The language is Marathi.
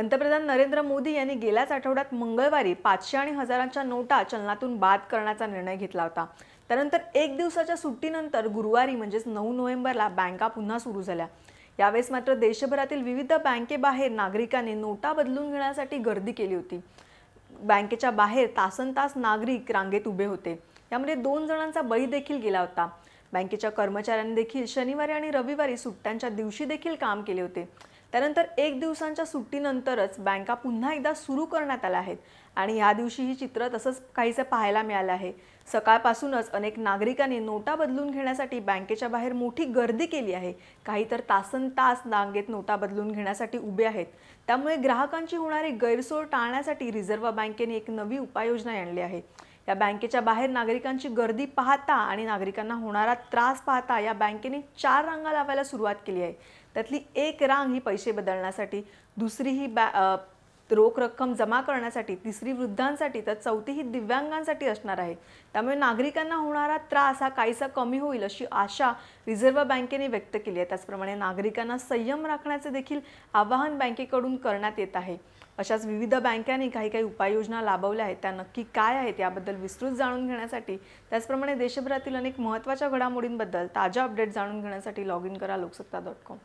पंतप्रधान नरेंद्र मोदी यांनी गेल्याच आठवड्यात मंगळवारी पाचशे आणि हजारांच्या नोटा चलनातून बाद करण्याचा निर्णय घेतला होता. त्यानंतर एक दिवसाच्या सुट्टीनंतर गुरुवारी म्हणजेच नऊ नोव्हेंबरला बँका पुन्हा सुरू झाल्या. यावेळेस मात्र देशभरातील विविध बँकेबाहेर नागरिकांनी नोटा बदलून घेण्यासाठी गर्दी केली होती. बँकेच्या बाहेर तासन तास नागरिक रांगेत उभे होते. यामध्ये दोन जणांचा बळी देखील गेला होता. बँकेच्या कर्मचाऱ्यांनी देखील शनिवारी आणि रविवारी सुट्ट्यांच्या दिवशी देखील काम केले होते. त्यानंतर एक दिवसांच्या सुट्टीनंतरच बँका पुन्हा एकदा सुरू करण्यात आल्या आहेत. आणि या दिवशी ही चित्र तसंच काहीसं पाहायला मिळालं आहे. सकाळपासूनच अनेक नागरिकांनी नोटा बदलून घेण्यासाठी बँकेच्या बाहेर मोठी गर्दी केली आहे. काही तर तासन तास नांगेत नोटा बदलून घेण्यासाठी उभे आहेत. त्यामुळे ग्राहकांची होणारी गैरसोय टाळण्यासाठी रिझर्व्ह बँकेने एक नवी उपाययोजना आणली आहे. या बँकेच्या बाहेर नागरिकांची गर्दी पाहता आणि नागरिकांना होणारा त्रास पाहता या बँकेने चार रांगा लावायला सुरुवात केली आहे. त्यातली एक रांग ही पैसे बदलण्यासाठी दुसरी ही बॅ रोख रक्कम जमा करण्यासाठी तिसरी वृद्धांसाठी तर चौथी ही दिव्यांगांसाठी असणार आहे. त्यामुळे नागरिकांना होणारा त्रास हा काहीसा कमी होईल अशी आशा रिझर्व्ह बँकेने व्यक्त केली आहे. त्याचप्रमाणे नागरिकांना संयम राखण्याचे देखील आवाहन बँकेकडून करण्यात येत आहे. अशाच विविध बँकांनी काही काही उपाययोजना राबवल्या आहेत. त्या नक्की काय आहेत याबद्दल विस्तृत जाणून घेण्यासाठी त्याचप्रमाणे देशभरातील अनेक महत्त्वाच्या घडामोडींबद्दल ताज्या अपडेट जाणून घेण्यासाठी लॉग इन करा लोकसत्ता डॉट कॉम.